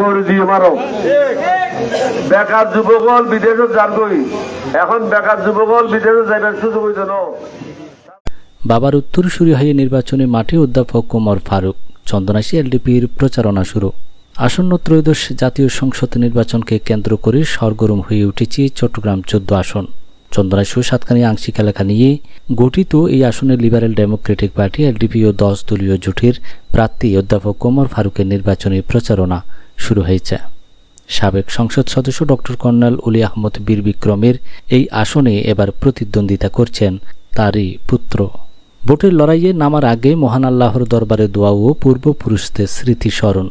করে বেকার যুবকল বিদেশে যার গই এখন বেকার যুবকল বিদেশে যাইবার সুযোগ হইতো বাবার উত্তরসূরি হয়ে নির্বাচনী মাঠে অধ্যাপক কোমর ফারুক। চন্দনাশী এলডিপির প্রচারণা শুরু। আসন্ন ত্রয়োদশ জাতীয় সংসদ নির্বাচনকে কেন্দ্র করে সরগরম হয়ে উঠেছে চট্টগ্রাম চোদ্দ আসন। চন্দনাশী ও সাতখানি আংশিক এলাকা নিয়ে গঠিত এই আসনে লিবারেল ডেমোক্রেটিক পার্টি, এলডিপি ও দশ দলীয় জোটের প্রার্থী অধ্যাপক কোমর ফারুকের নির্বাচনী প্রচারণা শুরু হয়েছে। সাবেক সংসদ সদস্য ডক্টর কর্নেল উলি আহমদ বীর বিক্রমের এই আসনে এবার প্রতিদ্বন্দ্বিতা করছেন তারই পুত্র। ভোটের লড়াইয়ে নামার আগে মহান আল্লাহর দরবারে দোয়া ও পূর্বপুরুষদের স্মৃতিস্মরণ।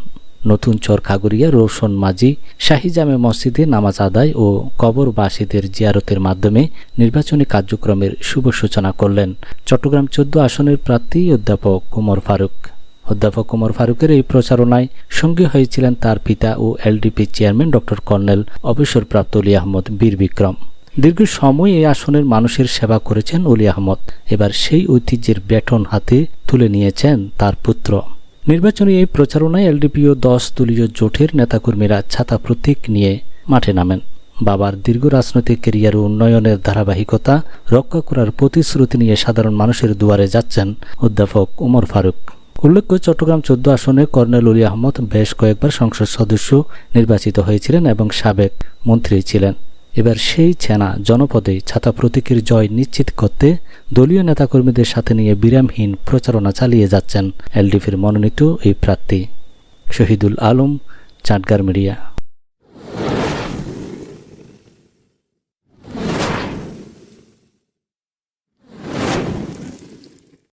নতুন চর খাগড়িয়া, রোশন মাঝি শাহী জামে মসজিদে নামাজ আদায় ও কবরবাসীদের জিয়ারতের মাধ্যমে নির্বাচনী কার্যক্রমের শুভ সূচনা করলেন চট্টগ্রাম চোদ্দ আসনের প্রার্থী অধ্যাপক কুমর ফারুক। অধ্যাপক কুমর ফারুকের এই প্রচারণায় সঙ্গী হয়েছিলেন তার পিতা ও এলডিপি চেয়ারম্যান ডক্টর কর্নেল অবসরপ্রাপ্ত অলি আহমদ বীর বিক্রম। দীর্ঘ সময় এই আসনের মানুষের সেবা করেছেন অলি আহমদ। এবার সেই ঐতিহ্যের ব্যাটন হাতে তুলে নিয়েছেন তার পুত্র। নির্বাচনী এই প্রচারণায় এলডিপি ও দশ দলীয় জোটের নেতাকর্মীরা ছাতা প্রতীক নিয়ে মাঠে নামেন। বাবার দীর্ঘ রাজনৈতিক ক্যারিয়ার ও উন্নয়নের ধারাবাহিকতা রক্ষা করার প্রতিশ্রুতি নিয়ে সাধারণ মানুষের দুয়ারে যাচ্ছেন অধ্যাপক উমর ফারুক। উল্লেখ্য, চট্টগ্রাম চোদ্দ আসনে কর্নেল অলি আহমদ বেশ কয়েকবার সংসদ সদস্য নির্বাচিত হয়েছিলেন এবং সাবেক মন্ত্রী ছিলেন। এবার সেই ছেনা জনপদে ছাতা প্রতীকের জয় নিশ্চিত করতে দলীয় নেতাকর্মীদের সাথে নিয়ে বিরামহীন প্রচারণা চালিয়ে যাচ্ছেন এলডিপির মনোনীত এই প্রার্থী। শহীদুল আলম, চাটগার মিডিয়া।